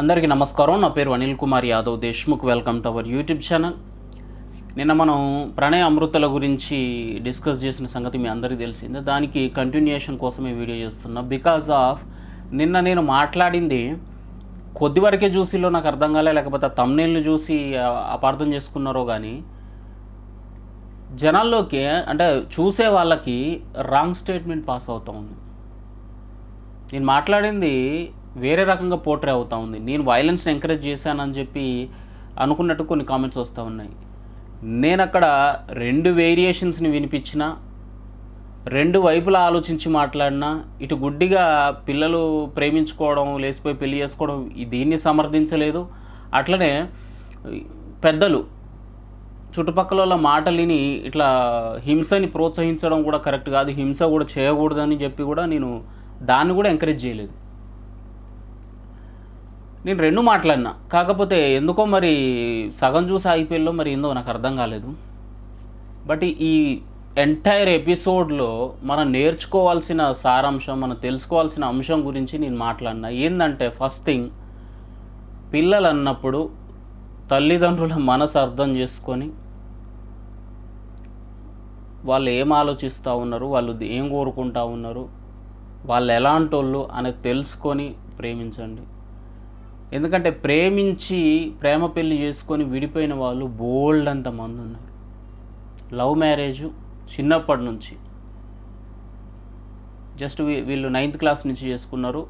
అందరికీ నమస్కారం. నా పేరు Anil Kumar Yadav Deshmukh. Welcome to our YouTube channel నిన్న మనం ప్రణయ అమృతల గురించి డిస్కస్ చేసిన సంగతి మీ అందరికీ తెలిసిందే. దానికి కంటిన్యూషన్ కోసమే వీడియో చేస్తున్నా. బికాజ్ ఆఫ్ నిన్న నేను మాట్లాడింది కొద్ది వరకే చూసిలో నాకు అర్థం కాలే లేకపోతే తమ్నేళ్ళు చూసి అపార్థం చేసుకున్నారో కానీ జనాల్లోకి అంటే చూసే వాళ్ళకి రాంగ్ స్టేట్మెంట్ పాస్ అవుతా ఉంది. నేను మాట్లాడింది వేరే రకంగా పోట్రే అవుతూ ఉంది. నేను వైలెన్స్ని ఎంకరేజ్ చేశానని చెప్పి అనుకున్నట్టు కొన్ని కామెంట్స్ వస్తూ ఉన్నాయి. నేను అక్కడ రెండు వేరియేషన్స్ని వినిపించిన రెండు వైపులా ఆలోచించి మాట్లాడినా ఇటు గుడ్డిగా పిల్లలు ప్రేమించుకోవడం లేచిపోయి పెళ్ళి చేసుకోవడం దీన్ని సమర్థించలేదు. అట్లనే పెద్దలు చుట్టుపక్కల వాళ్ళ మాటలు విని ఇట్లా హింసని ప్రోత్సహించడం కూడా కరెక్ట్ కాదు హింస కూడా చేయకూడదని చెప్పి కూడా నేను దాన్ని కూడా ఎంకరేజ్ చేయలేదు. నేను రెండు మాట్లాడినా. కాకపోతే ఎందుకో మరి సగం చూసి ఆగిపోయిలో మరి ఏందో నాకు అర్థం కాలేదు. బట్ ఈ ఎంటైర్ ఎపిసోడ్లో మనం నేర్చుకోవాల్సిన సారాంశం మనం తెలుసుకోవాల్సిన అంశం గురించి నేను మాట్లాడినా. ఏంటంటే ఫస్ట్ థింగ్ పిల్లలు అన్నప్పుడు తల్లిదండ్రుల మనసు అర్థం చేసుకొని వాళ్ళు ఏం ఆలోచిస్తూ ఉన్నారు వాళ్ళు ఏం కోరుకుంటా ఉన్నారు వాళ్ళు ఎలాంటి వాళ్ళు అనేది తెలుసుకొని ప్రేమించండి. ఎందుకంటే ప్రేమించి ప్రేమ పెళ్ళి చేసుకొని విడిపోయిన వాళ్ళు బోల్డ్ అంత మంది ఉన్నారు. లవ్ మ్యారేజ్ చిన్నప్పటి నుంచి. జస్ట్ వీ- వీళ్ళు నైన్త్ క్లాస్ నుంచి చేసుకున్నారు.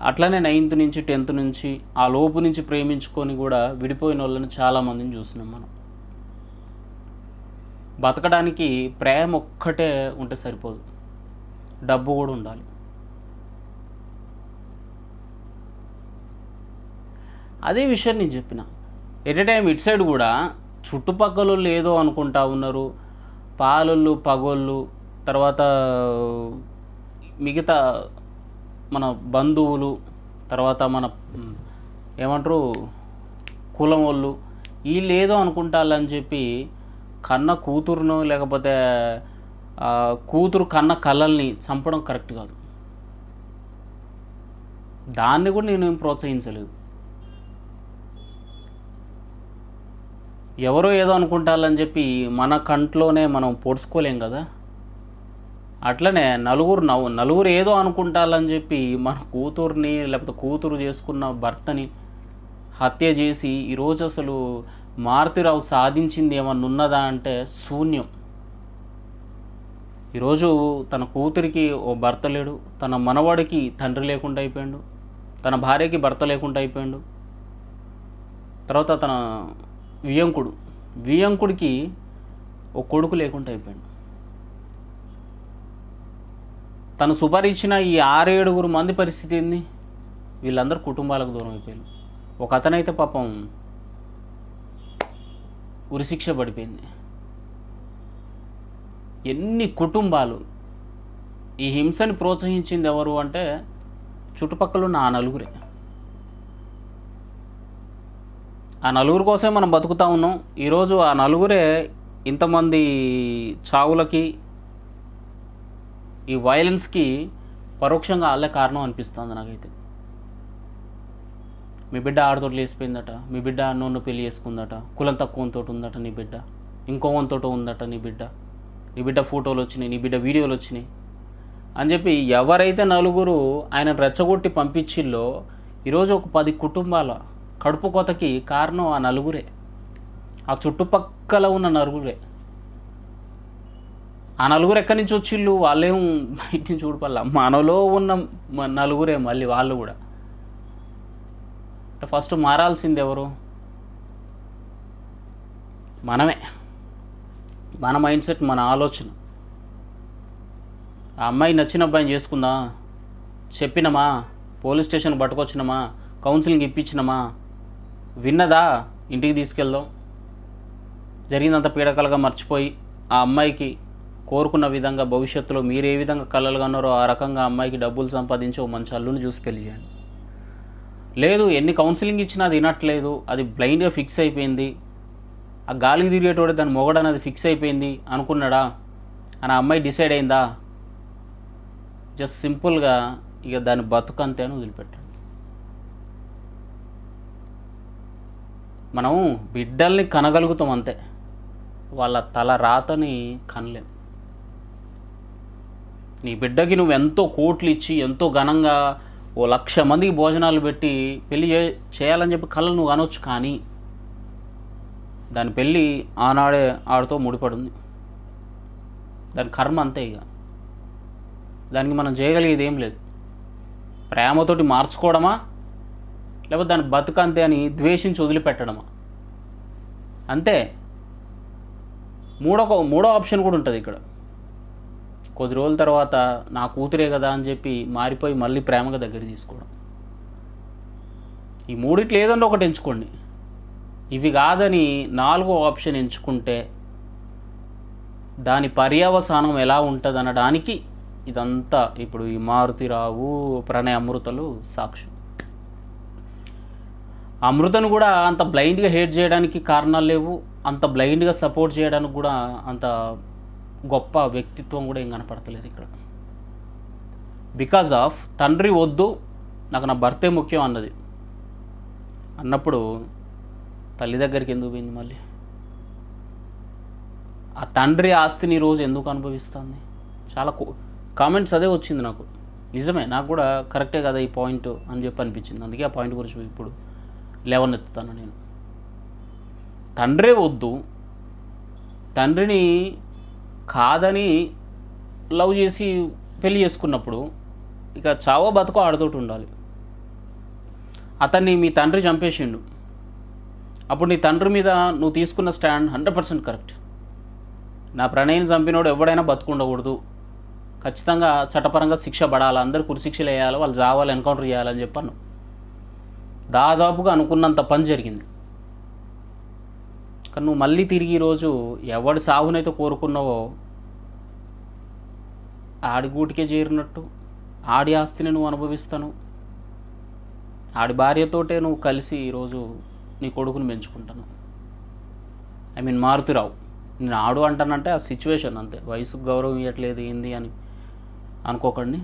అట్లనే నైన్త్ నుంచి టెన్త్ నుంచి ఆ లోపు నుంచి ప్రేమించుకొని కూడా విడిపోయిన వాళ్ళని చాలామందిని చూస్తున్నాం మనం. బతకడానికి ప్రేమ ఒక్కటే ఉంటే సరిపోదు. డబ్బు కూడా ఉండాలి. అదే విషయం నేను చెప్పిన. ఎట్ ఎ టైం ఇటు సైడ్ కూడా చుట్టుపక్కల ఏదో అనుకుంటా ఉన్నారు. పాలోళ్ళు పగోళ్ళు తర్వాత మిగతా మన బంధువులు తర్వాత మన ఏమంటారు కులం వాళ్ళు వీళ్ళు ఏదో అనుకుంటారని చెప్పి కన్న కూతురును లేకపోతే కూతురు కన్న కళల్ని చంపడం కరెక్ట్ కాదు. దాన్ని కూడా నేను ప్రోత్సహించలేదు. ఎవరో ఏదో అనుకుంటారని చెప్పి మన కంట్లోనే మనం పొడుచుకోలేం కదా? అట్లనే నలుగురు నవ్వు నలుగురు ఏదో అనుకుంటారని చెప్పి మన కూతుర్ని లేకపోతే కూతురు చేసుకున్న భర్తని హత్య చేసి ఈరోజు అసలు మారుతిరావు సాధించింది ఏమన్నా ఉన్నదా అంటే శూన్యం. ఈరోజు తన కూతురికి ఓ భర్త లేడు తన మనవాడికి తండ్రి లేకుండా అయిపోయాడు తన భార్యకి భర్త లేకుండా అయిపోయాడు. తర్వాత తన వియంకుడు. వియంకుడికి ఒక కొడుకు లేకుండా అయిపోయాడు. తను సుపరిచిన ఈ ఆరేడుగురు మంది పరిస్థితి ఏంది? వీళ్ళందరూ కుటుంబాలకు దూరం అయిపోయారు. ఒక అతనైతే పాపం ఉరిశిక్ష పడిపోయింది. ఎన్ని కుటుంబాలు ఈ హింసని ప్రోత్సహించింది ఎవరు అంటే చుట్టుపక్కల ఉన్న ఆ నలుగురే. ఆ నలుగురు కోసమే మనం బతుకుతా ఉన్నాం. ఈరోజు ఆ నలుగురే ఇంతమంది చావులకి ఈ వైలెన్స్కి పరోక్షంగా వాళ్ళే కారణం అనిపిస్తుంది నాకైతే. మీ బిడ్డ ఆడతోటి లేచిపోయిందట మీ బిడ్డ అన్నోన్ను పెళ్ళి చేసుకుందట కులం తక్కువతో ఉందట నీ బిడ్డ ఇంకోవంతోటో ఉందట నీ బిడ్డ నీ బిడ్డ ఫోటోలు వచ్చినాయి నీ బిడ్డ వీడియోలు వచ్చినాయి అని చెప్పి ఎవరైతే నలుగురు ఆయన రెచ్చగొట్టి పంపించిల్లో ఈరోజు ఒక పది కుటుంబాల కడుపు కోతకి కారణం ఆ నలుగురే. ఆ చుట్టుపక్కల ఉన్న నలుగురే. ఆ నలుగురు ఎక్కడి నుంచి వచ్చిళ్ళు? వాళ్ళేం బయట నుంచి చూడపల్లా మనలో ఉన్న నలుగురే మళ్ళీ వాళ్ళు కూడా. అంటే ఫస్ట్ మారాల్సింది ఎవరు? మనమే. మన మైండ్ సెట్ మన ఆలోచన. ఆ అమ్మాయి నచ్చిన అబ్బాయిని చేసుకుందా? చెప్పినమా? పోలీస్ స్టేషన్ పట్టుకొచ్చినమా? కౌన్సిలింగ్ ఇప్పించినమా? విన్నదా? ఇంటికి తీసుకెళ్దాం. జరిగినంత పీడకలుగా మర్చిపోయి ఆ అమ్మాయికి కోరుకున్న విధంగా భవిష్యత్తులో మీరు ఏ విధంగా కలలు కన్నారో ఆ రకంగా ఆ అమ్మాయికి డబ్బులు సంపాదించి ఓ మంచి అల్లుని చూసి పెళ్ళి చేయండి. లేదు ఎన్ని కౌన్సిలింగ్ ఇచ్చినా అది వినట్లేదు. అది బ్లైండ్గా ఫిక్స్ అయిపోయింది. ఆ గాలికి తిరిగేటోడే దాని మొగడనేది ఫిక్స్ అయిపోయింది అనుకున్నాడా? అని అమ్మాయి డిసైడ్ అయిందా? జస్ట్ సింపుల్గా ఇక దాని బతుకంతే అని వదిలిపెట్టాడు. మనం బిడ్డల్ని కనగలుగుతాం అంతే. వాళ్ళ తల రాతని కనలేం. నీ బిడ్డకి నువ్వు ఎంతో కోట్లు ఇచ్చి ఎంతో ఘనంగా ఓ లక్ష మందికి భోజనాలు పెట్టి పెళ్ళి చేయాలని చెప్పి కళ్ళు నువ్వు అనొచ్చు కానీ దాని పెళ్ళి ఆనాడే ఆడితో ముడిపడింది. దాని కర్మ అంతే ఇక. దానికి మనం చేయగలిగేది ఏం లేదు. ప్రేమతోటి మార్చుకోవడమా? లేకపోతే దాని బతుకంతే అని ద్వేషించి వదిలిపెట్టడమా? అంతే. మూడో మూడో ఆప్షన్ కూడా ఉంటుంది ఇక్కడ. కొద్ది రోజుల తర్వాత నా కూతురే కదా అని చెప్పి మారిపోయి మళ్ళీ ప్రేమగా దగ్గర తీసుకోవడం. ఈ మూడిట్లు ఏదన్నా ఒకటి ఎంచుకోండి. ఇవి కాదని నాలుగో ఆప్షన్ ఎంచుకుంటే దాని పర్యవసానం ఎలా ఉంటుంది అనడానికి ఇదంతా ఇప్పుడు ఈ మారుతిరావు ప్రణయ అమృతలు సాక్షి అమృతను కూడా అంత బ్లైండ్గా హేట్ చేయడానికి కారణాలు లేవు. అంత బ్లైండ్గా సపోర్ట్ చేయడానికి కూడా అంత గొప్ప వ్యక్తిత్వం కూడా ఏం కనపడతలేదు ఇక్కడ. బికాజ్ ఆఫ్ తండ్రి వద్దు నాకు నా భర్తే ముఖ్యం అన్నది. అన్నప్పుడు తల్లి దగ్గరికి ఎందుకు పోయింది మళ్ళీ? ఆ తండ్రి ఆస్తిని రోజు ఎందుకు అనుభవిస్తుంది? చాలా కామెంట్స్ అదే వచ్చింది నాకు. నిజమే నాకు కూడా కరెక్టే కదా ఈ పాయింట్ అని చెప్పి అనిపించింది. అందుకే ఆ పాయింట్ గురించి ఇప్పుడు లేవనెత్తుతాను నేను. తండ్రే వద్దు. తండ్రిని కాదని లవ్ చేసి పెళ్ళి చేసుకున్నప్పుడు ఇక చావో బతుకో ఆడుతోటి ఉండాలి. అతన్ని మీ తండ్రి చంపేసిండు. అప్పుడు నీ తండ్రి మీద నువ్వు తీసుకున్న స్టాండ్ హండ్రెడ్ పర్సెంట్ కరెక్ట్. నా ప్రణయం చంపినోడు ఎవడైనా బతుకుండకూడదు. ఖచ్చితంగా చట్టపరంగా శిక్ష పడాలి. అందరు కురిశిక్షలు వేయాలి. వాళ్ళు జావాలి ఎన్కౌంటర్ చేయాలని చెప్పాను. దాదాపుగా అనుకున్నంత పని జరిగింది. కానీ నువ్వు మళ్ళీ తిరిగి ఈరోజు ఎవడి సాగునైతే కోరుకున్నావో ఆడి గూటికే చేరినట్టు ఆడి ఆస్తిని నువ్వు అనుభవిస్తాను. ఆడి భార్యతోటే నువ్వు కలిసి ఈరోజు నీ కొడుకుని పెంచుకుంటాను. I mean Maruthi Rao. నేను ఆడు అంటానంటే ఆ సిచ్యువేషన్ అంతే. వయసుకు గౌరవం ఇవ్వట్లేదు ఏంది అని అనుకోకండి.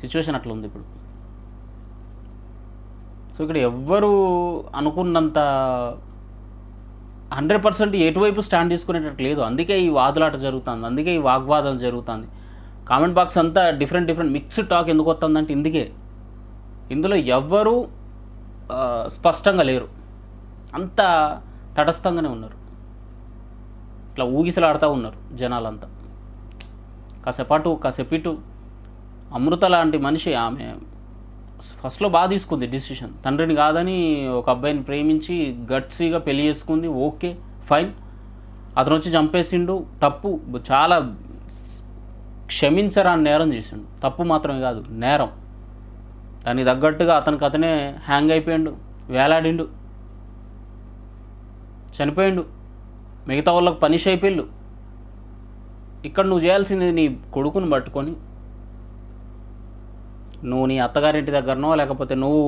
సిచ్యువేషన్ అట్లా ఉంది ఇప్పుడు. సో ఇక్కడ ఎవ్వరు అనుకున్నంత హండ్రెడ్ పర్సెంట్ ఎటువైపు స్టాండ్ తీసుకునేటట్టు లేదు. అందుకే ఈ వాదులాట జరుగుతుంది. అందుకే ఈ వాగ్వాదం జరుగుతుంది. కామెంట్ బాక్స్ అంతా డిఫరెంట్ డిఫరెంట్ మిక్స్డ్ టాక్ ఎందుకు వస్తుందంటే ఇందుకే. ఇందులో ఎవ్వరూ స్పష్టంగా లేరు. అంత తటస్థంగానే ఉన్నారు. ఇట్లా ఊగిసలాడుతూ ఉన్నారు జనాలంతా. కాసేపాటు అటు కాసేపు ఇటు. అమృత లాంటి మనిషి ఆమె ఫస్ట్లో బాగా తీసుకుంది డిసిషన్ తండ్రిని కాదని ఒక అబ్బాయిని ప్రేమించి గట్సీగా పెళ్ళి చేసుకుంది. Okay fine. అతను వచ్చి చంపేసిండు. తప్పు చాలా క్షమించరాని నేరం చేసిండు. తప్పు మాత్రమే కాదు నేరం. దానికి తగ్గట్టుగా అతనికి అతనే హ్యాంగ్ అయిపోయిండు వేలాడిండు. చనిపోయిండు. మిగతా వాళ్ళకి పనిష్ అయిపోయిళ్ళు ఇక్కడ నువ్వు చేయాల్సింది నీ కొడుకుని పట్టుకొని నువ్వు నీ అత్తగారింటి దగ్గరనో లేకపోతే నువ్వు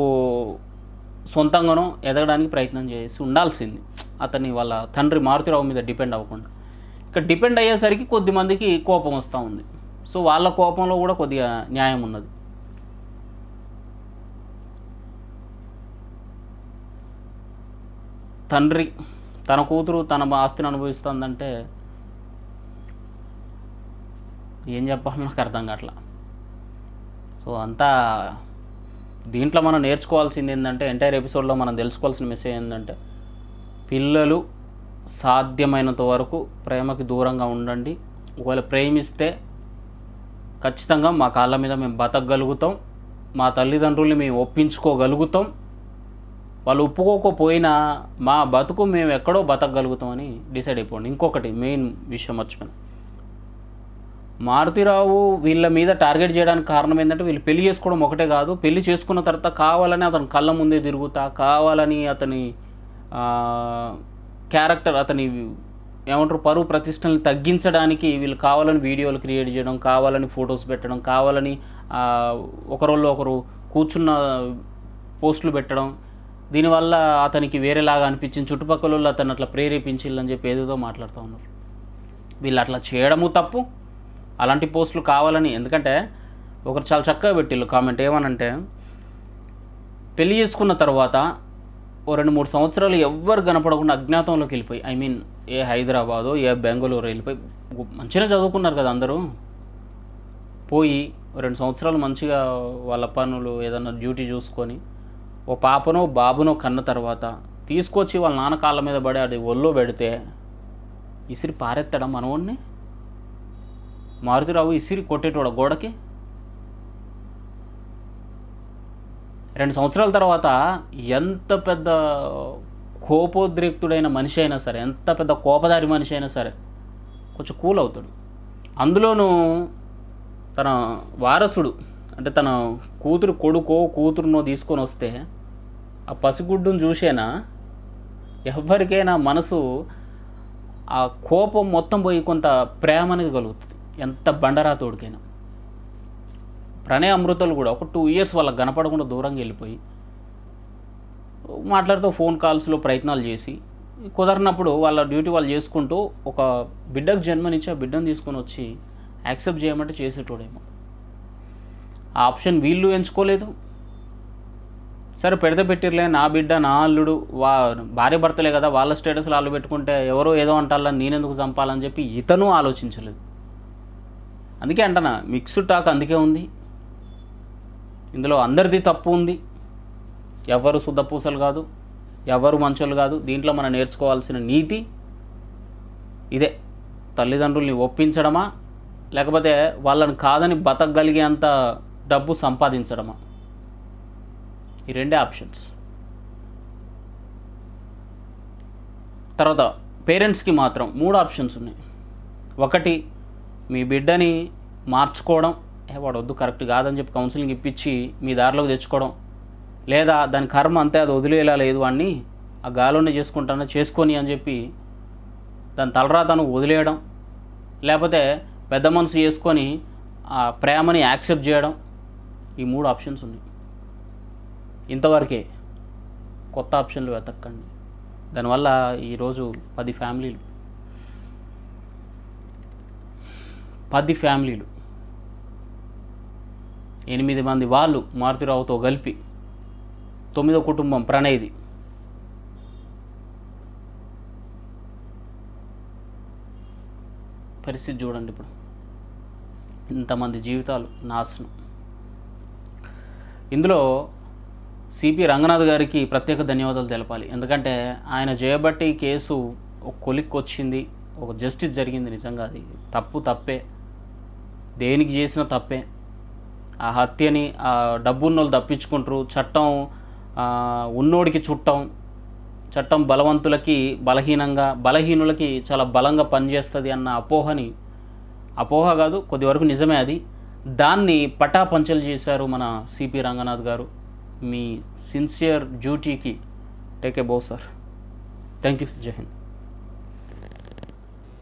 సొంతంగానో ఎదగడానికి ప్రయత్నం చేసి ఉండాల్సింది. అతని వాళ్ళ తండ్రి మారుతిరావు మీద డిపెండ్ అవ్వకుండా. ఇక్కడ డిపెండ్ అయ్యేసరికి కొద్ది మందికి కోపం వస్తూ ఉంది. సో వాళ్ళ కోపంలో కూడా కొద్దిగా న్యాయం ఉన్నది. తండ్రి తన కూతురు తన ఆస్తిని అనుభవిస్తుందంటే ఏం చెప్పాలో నాకు అర్థం కావట్లా. సో అంతా దీంట్లో మనం నేర్చుకోవాల్సింది ఏంటంటే ఎంటైర్ ఎపిసోడ్లో మనం తెలుసుకోవాల్సిన మెసేజ్ ఏంటంటే పిల్లలు సాధ్యమైనంత వరకు ప్రేమకి దూరంగా ఉండండి. ఒకవేళ ప్రేమిస్తే ఖచ్చితంగా మా కాళ్ళ మీద మేము బతకగలుగుతాం. మా తల్లిదండ్రుల్ని మేము ఒప్పించుకోగలుగుతాం. వాళ్ళు ఒప్పుకోకపోయినా మా బతుకు మేము ఎక్కడో బతకగలుగుతామని డిసైడ్ అయిపోండి. ఇంకొకటి మెయిన్ విషయం మర్చిపోయాను. మారుతిరావు వీళ్ళ మీద టార్గెట్ చేయడానికి కారణం ఏంటంటే వీళ్ళు పెళ్ళి చేసుకోవడం ఒకటే కాదు పెళ్ళి చేసుకున్న తర్వాత కావాలని అతని కళ్ళ ముందే తిరుగుతా కావాలని అతని క్యారెక్టర్ అతని ఏమంటారు పరువు ప్రతిష్టల్ని తగ్గించడానికి వీళ్ళు కావాలని వీడియోలు క్రియేట్ చేయడం కావాలని ఫొటోస్ పెట్టడం కావాలని ఒకరోళ్ళు ఒకరు కూర్చున్న పోస్టులు పెట్టడం దీనివల్ల అతనికి వేరేలాగా అనిపించింది. చుట్టుపక్కల వాళ్ళు అతను అట్లా ప్రేరేపించిల్లని చెప్పి ఏదేదో మాట్లాడుతూ ఉన్నారు. వీళ్ళు అట్లా చేయడము తప్పు. అలాంటి పోస్టులు కావాలని. ఎందుకంటే ఒకరు చాలా చక్కగా పెట్టిళ్ళు కామెంట్. ఏమనంటే పెళ్ళి చేసుకున్న తర్వాత ఓ రెండు మూడు సంవత్సరాలు ఎవ్వరు కనపడకుండా అజ్ఞాతంలోకి వెళ్ళిపోయి ఐ మీన్ ఏ హైదరాబాదు ఏ బెంగళూరు వెళ్ళిపోయి మంచిగా మంచిగానే చదువుకున్నారు కదా అందరూ. పోయి రెండు సంవత్సరాలు మంచిగా వాళ్ళ పనులు ఏదన్నా డ్యూటీ చూసుకొని ఓ పాపనో బాబునో కన్న తర్వాత తీసుకొచ్చి వాళ్ళ నాన్న కాళ్ళ మీద పడి అది ఒళ్ళో పెడితే ఇసిరి పారెత్తడం మనవాడిని మారుతిరావు ఇసిరి కొట్టేటోడ గోడకి? రెండు సంవత్సరాల తర్వాత ఎంత పెద్ద కోపోద్రిక్తుడైన మనిషి అయినా సరే ఎంత పెద్ద కోపదారి మనిషి అయినా సరే కొంచెం కూల్ అవుతాడు. అందులోనూ తన వారసుడు అంటే తన కూతురు కొడుకో కూతురునో తీసుకొని వస్తే ఆ పసిగుడ్డును చూసేనా? ఎవరికైనా మనసు ఆ కోపం మొత్తం పోయి కొంత ప్రేమ అనేది కలుగుతుంది. ఎంత బండరా తోడికైనా. ప్రణయ అమృతలు కూడా ఒక టూ ఇయర్స్ వాళ్ళకి కనపడకుండా దూరంగా వెళ్ళిపోయి మాట్లాడుతూ ఫోన్ కాల్స్లో ప్రయత్నాలు చేసి కుదరినప్పుడు వాళ్ళ డ్యూటీ వాళ్ళు చేసుకుంటూ ఒక బిడ్డకు జన్మనిచ్చి ఆ బిడ్డను తీసుకొని వచ్చి యాక్సెప్ట్ చేయమంటే చేసేటోడేమో. ఆ ఆప్షన్ వీళ్ళు ఎంచుకోలేదు. సరే పెడితే పెట్టిర్లే నా బిడ్డ నా అల్లుడు వా భార్య భర్తలే కదా వాళ్ళ స్టేటస్లో వాళ్ళు పెట్టుకుంటే ఎవరో ఏదో అంటాలని నేనెందుకు చంపాలని చెప్పి ఇతను ఆలోచించలేదు. అందుకే అంటనా మిక్స్డ్ టాక్ అందుకే ఉంది. ఇందులో అందరిది తప్పు ఉంది. ఎవరు శుద్ధపూసలు కాదు ఎవరు మంచోళ్ళు కాదు దీంట్లో మనం నేర్చుకోవాల్సిన నీతి ఇదే. తల్లిదండ్రుల్ని ఒప్పించడమా లేకపోతే వాళ్ళని కాదని బతకగలిగేంత డబ్బు సంపాదించడమా? ఈ రెండే ఆప్షన్స్. తర్వాత పేరెంట్స్కి మాత్రం మూడు ఆప్షన్స్ ఉన్నాయి. ఒకటి మీ బిడ్డని మార్చుకోవడం వాడు వద్దు కరెక్ట్ కాదని చెప్పి కౌన్సిలింగ్ ఇప్పించి మీ దారిలోకి తెచ్చుకోవడం. లేదా దాని కర్మ అంతే అది వదిలేలా లేదు వాడిని ఆ గాలోనే చేసుకుంటానో చేసుకొని అని చెప్పి దాని తలరాతను వదిలేయడం. లేకపోతే పెద్ద మనసు చేసుకొని ఆ ప్రేమని యాక్సెప్ట్ చేయడం. ఈ మూడు ఆప్షన్స్ ఉన్నాయి. ఇంతవరకే కొత్త ఆప్షన్లు వెతక్కండి. దానివల్ల ఈరోజు పది ఫ్యామిలీలు పది ఫ్యామిలీలు. ఎనిమిది మంది వాళ్ళు మారుతిరావుతో కలిపి తొమ్మిదో కుటుంబం ప్రణయ్ది. పరిస్థితి చూడండి ఇప్పుడు. ఇంతమంది జీవితాలు నాశనం. ఇందులో సిపి రంగనాథ్ గారికి ప్రత్యేక ధన్యవాదాలు తెలపాలి. ఎందుకంటే ఆయన చేయబట్టి కేసు ఒక కొలిక్కి వచ్చింది ఒక జస్టిస్ జరిగింది నిజంగా అది. తప్పు తప్పే. దేనికి చేసిన తప్పే. ఆ హత్యని ఆ డబ్బున్నోళ్ళు తప్పించుకుంటారు చట్టం ఉన్నోడికి చుట్టం చట్టం బలవంతులకి బలహీనంగా బలహీనులకి చాలా బలంగా పనిచేస్తుంది అన్న అపోహని అపోహ కాదు కొద్ది వరకు నిజమే అది. దాన్ని పటాపంచలు చేశారు మన సిపి రంగనాథ్ గారు. మీ సిన్సియర్ డ్యూటీకి టేక్ ఏ బో సార్. థ్యాంక్ యూ జై హింద్.